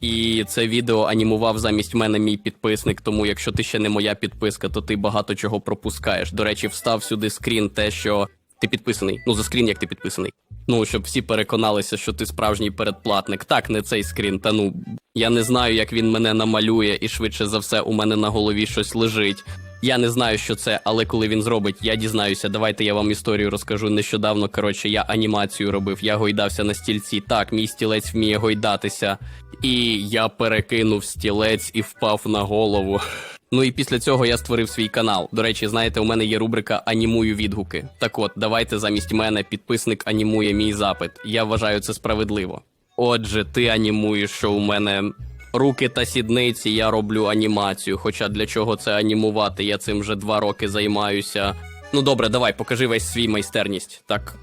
І це відео анімував замість мене мій підписник. Тому якщо ти ще не моя підписка, то ти багато чого пропускаєш. До речі, встав сюди скрін, те, що ти підписаний. Ну, за скрін, як ти підписаний. Ну, щоб всі переконалися, що ти справжній передплатник. Так, не цей скрін. Та ну я не знаю, як він мене намалює, і швидше за все, у мене на голові щось лежить. Я не знаю, що це, але коли він зробить, я дізнаюся. Давайте я вам історію розкажу. Нещодавно, коротше, я анімацію робив. Я гойдався на стільці. Так, мій стілець вміє гойдатися. І я перекинув стілець і впав на голову. Ну і після цього я створив свій канал. До речі, знаєте, у мене є рубрика Анімую відгуки. Так от, давайте замість мене підписник анімує мій запит. Я вважаю це справедливо. Отже, ти анімуєш, що у мене руки та сідниці, я роблю анімацію. Хоча для чого це анімувати? Я цим вже два роки займаюся. Ну добре, давай, покажи весь свій майстерність. Так.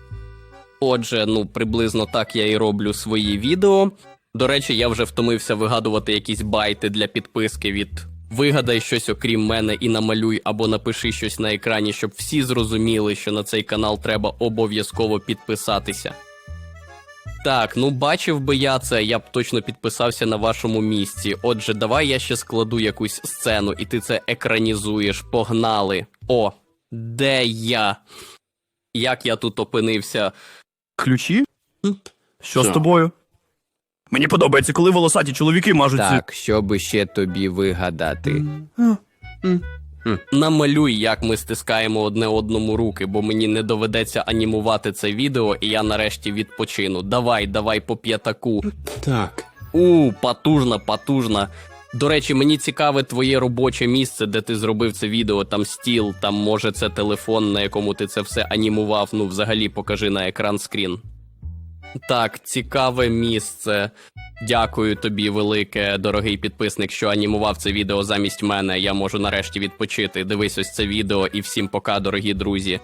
Отже, ну приблизно так я і роблю свої відео. До речі, я вже втомився вигадувати якісь байти для підписки від вигадай щось окрім мене і намалюй або напиши щось на екрані, щоб всі зрозуміли, що на цей канал треба обов'язково підписатися. Так, ну бачив би я це, я б точно підписався на вашому місці. Отже, давай я ще складу якусь сцену, і ти це екранізуєш. Погнали. О, де я? Як я тут опинився? Ключі? Що з тобою? Мені подобається, коли волосаті чоловіки мажуть Так, що би ще тобі вигадати? Намалюй, як ми стискаємо одне одному руки, бо мені не доведеться анімувати це відео, і я нарешті відпочину. Давай, давай по п'ятаку. Так. У, потужна, потужна. До речі, мені цікаве твоє робоче місце, де ти зробив це відео, там стіл, там може це телефон, на якому ти це все анімував. Ну, взагалі покажи на екран скрін. Так, цікаве місце. Дякую тобі, велике, дорогий підписник, що анімував це відео замість мене. Я можу нарешті відпочити. Дивись ось це відео і всім пока, дорогі друзі.